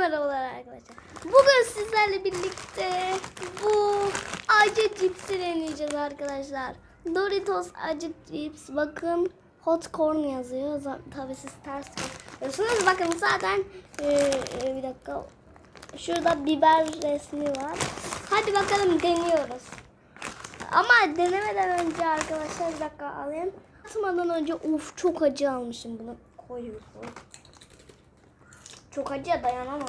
merhabalar arkadaşlar. Bugün sizlerle birlikte bu acı cipsi deneyeceğiz arkadaşlar. Doritos acı cips. Bakın hot corn yazıyor. Tabii siz ters görüyorsunuz. Bakın zaten e, e, bir dakika. Şurada biber resmi var. Hadi bakalım deniyoruz. Ama denemeden önce arkadaşlar bir dakika alayım. Atmadan önce uf çok acı almışım bunu. Koyuyoruz. Çok acıya dayanamam.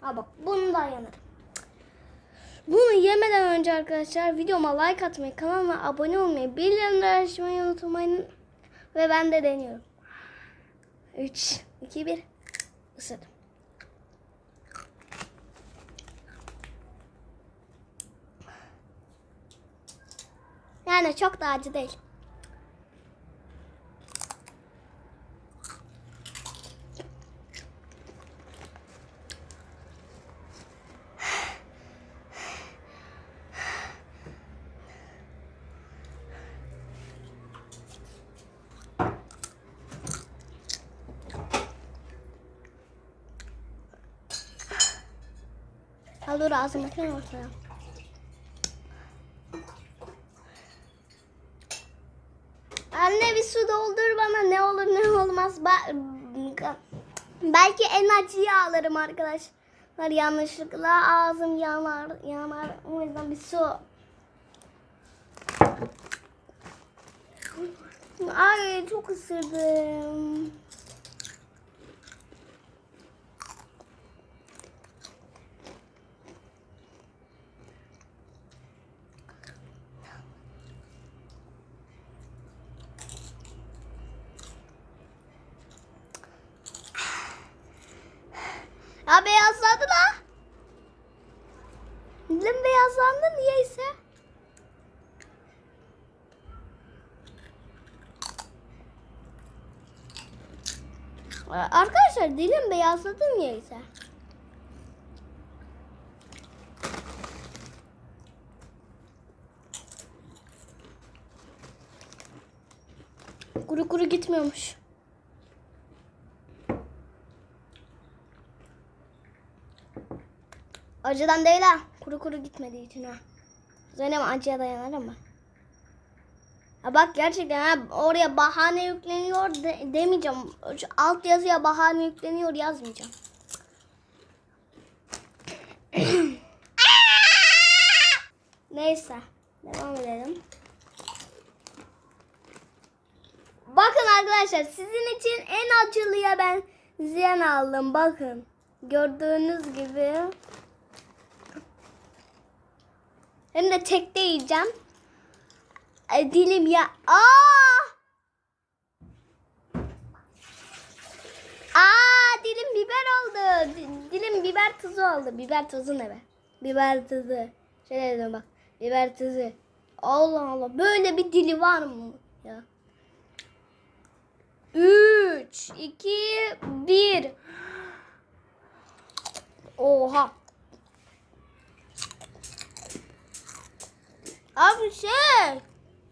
Ha bak bunu dayanırım. Bunu yemeden önce arkadaşlar videoma like atmayı, kanalıma abone olmayı, bildirimleri açmayı unutmayın. Ve ben de deniyorum. 3, 2, 1. Isırdım. Yani çok da acı değil. Al dur ağzımdakini ortaya. Anne bir su doldur bana ne olur ne olmaz. Ba- Belki en acıyı alırım arkadaşlar. Yanlışlıkla ağzım yanar, yanar. O yüzden bir su. Ay çok ısırdım. Ya beyazladı da. Dilim beyazlandı niyeyse. Arkadaşlar dilim beyazladı niyeyse. Kuru kuru gitmiyormuş. Acıdan değil ha. Kuru kuru gitmediği için ha. Zeynep acıya dayanır ama. Ha bak gerçekten ha, oraya bahane yükleniyor de, demeyeceğim. Şu alt yazıya bahane yükleniyor yazmayacağım. Neyse. Devam edelim. Bakın arkadaşlar sizin için en acılıya ben ziyan aldım. Bakın. Gördüğünüz gibi. Hem de tekte yiyeceğim. E, dilim ya. Aa! Aa dilim biber oldu. Di- Dilim biber tuzu oldu. Biber tuzu ne be? Biber tuzu. Şöyle dedim bak. Biber tuzu. Allah Allah. Böyle bir dili var mı ya? 3 2 1 Oha. Abi şey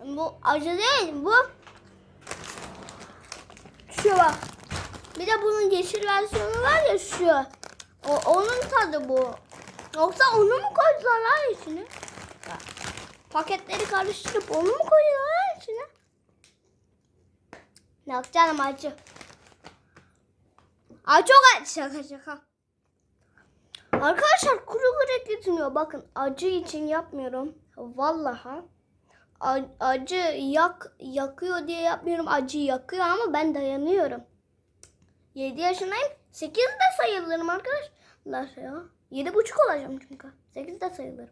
bu acı değil bu şu bak. Bir de bunun yeşil versiyonu var ya şu. O, onun tadı bu. Yoksa onu mu koydular lan içine? Paketleri karıştırıp onu mu koydular içine? Yok canım acı. Ay çok acı şaka şaka. Arkadaşlar kuru kuru ekletiyor. Bakın acı için yapmıyorum. Vallahi A- acı yak yakıyor diye yapmıyorum. Acı yakıyor ama ben dayanıyorum. 7 yaşındayım. 8 de sayılırım arkadaşlar ya. 7 buçuk olacağım çünkü. 8 de sayılırım.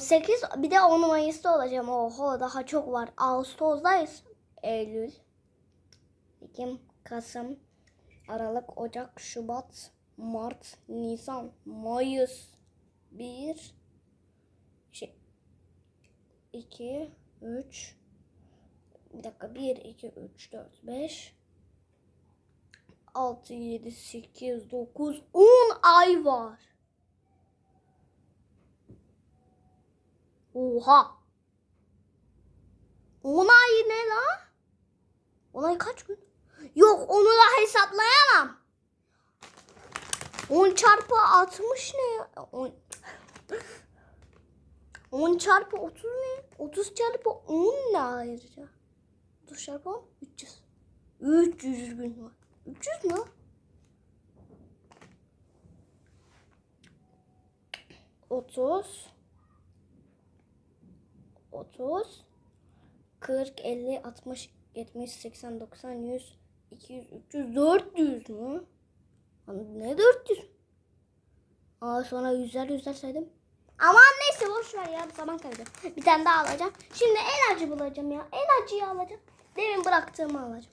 8 bir de 10 Mayıs'ta olacağım. Oho daha çok var. Ağustos'dayız. Eylül, Ekim, Kasım, Aralık, Ocak, Şubat, Mart, Nisan, Mayıs. 1 şey 2 3 bir dakika 1 2 3 4 5 6 7 8 9 10 ay var. Oha. 10 ay ne la? 10 ay kaç gün? Yok onu da hesaplayamam. 10 çarpı 60 ne ya? 10, 10 çarpı 30 ne? 30 çarpı 10 ne ayrıca? 30 çarpı 10 300. 300 gün var. 300 mü? Otuz. Otuz. 40, 50, 60, 70, 80, 90, 100, 200, 300, 400 mü? Lan Ne 400? Aa sonra yüzler yüzler saydım. Aman neyse boş ver ya zaman kaybı. Bir tane daha alacağım. Şimdi en acı bulacağım ya. En acıyı alacağım. Demin bıraktığımı alacağım.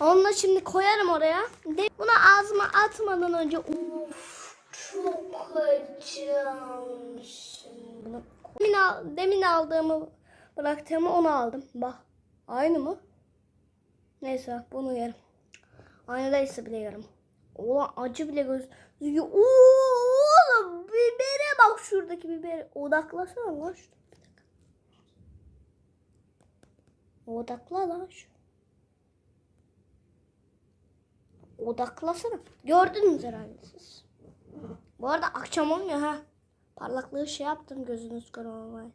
Onu da şimdi koyarım oraya. De bunu ağzıma atmadan önce Uf, çok acımış. Bunu demin, al- demin aldığımı bıraktığımı onu aldım. Bak. Aynı mı? Neyse bunu yerim. Aynadaysa bile yerim. Ulan acı bile gözüküyor. Oğlum bak şuradaki biberi. Odaklasana lan şu. Odakla lan şu. Odaklasana. Gördünüz herhalde siz. Bu arada akşam olmuyor ha. Parlaklığı şey yaptım gözünüz kırmamaya.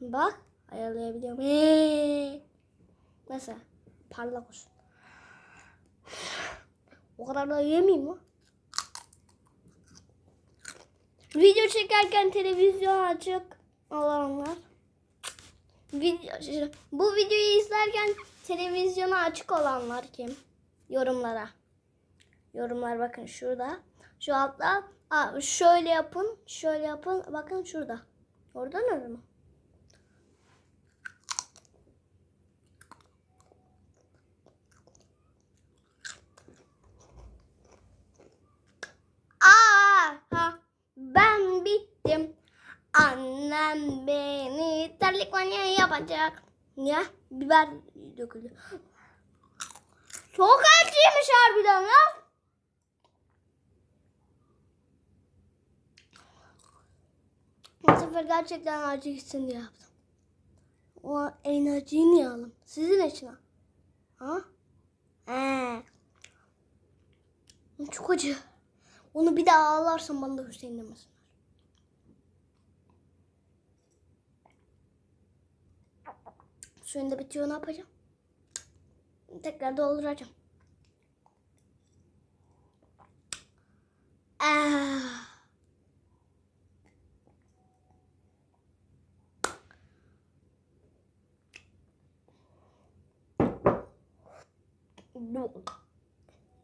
Bak ayarlayabiliyorum. Hey. Mesela parlak olsun. O kadar da yemeyeyim mi? Video çekerken televizyon açık olanlar. Video, bu videoyu izlerken televizyonu açık olanlar kim? Yorumlara. Yorumlar bakın şurada. Şu altta. Şöyle yapın. Şöyle yapın. Bakın şurada. Oradan öyle mi? Aa, ha, ben bittim. Annem beni terlik manyağı yapacak. Ya biber döküldü. Çok acıymış harbiden ya. Bu sefer gerçekten acı gitsin diye yaptım. O en acıyı niye alalım? Sizin için al. Ha? Ee. Çok acı. Onu bir daha ağlarsan bana da Hüseyin demesinler. Suyun da bitiyor ne yapacağım? Tekrar dolduracağım. Ah.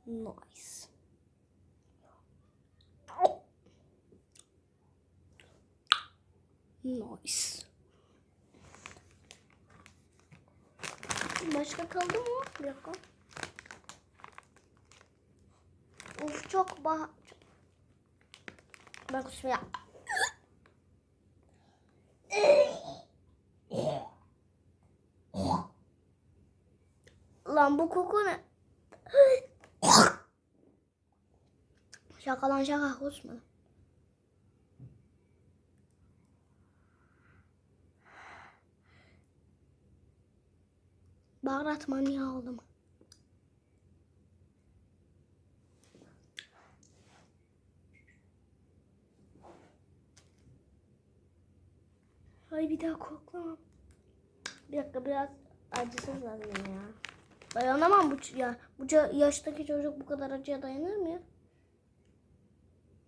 Nice. Nice. Başka kaldı mı? Bir dakika. Of çok bah... Ben kusura ya. Lan bu koku ne? şaka lan şaka kusma. Baharat manyağı oldum. Ay bir daha koklamam. Bir dakika biraz acısız alayım ya. Dayanamam bu ya. Bu yaştaki çocuk bu kadar acıya dayanır mı ya?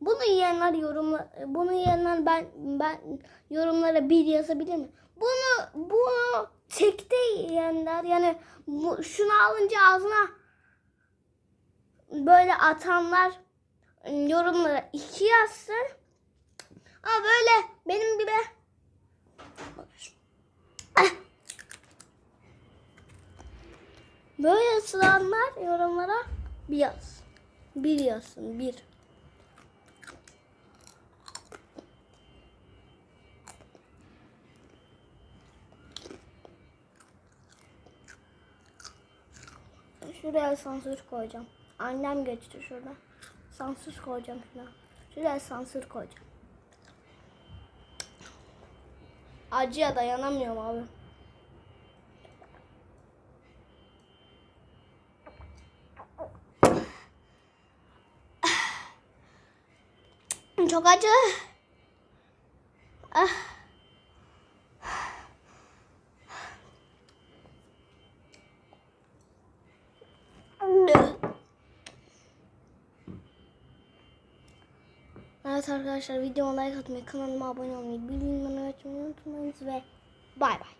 Bunu yiyenler yorumla bunu yiyenler ben ben yorumlara bir yazabilir mi? Bunu bunu tekte yiyenler yani bu, şunu alınca ağzına böyle atanlar yorumlara iki yazsın. Ama böyle benim gibi böyle ısıranlar yorumlara bir yaz. Bir yazsın bir. Şuraya sansür koyacağım. Annem geçti şurada. Sansür koyacağım şuna. Şuraya sansür koyacağım. Acıya dayanamıyorum abi. çok acı. Ah. Evet arkadaşlar videoma like atmayı, kanalıma abone olmayı, bildirimleri açmayı unutmayınız ve bay bay.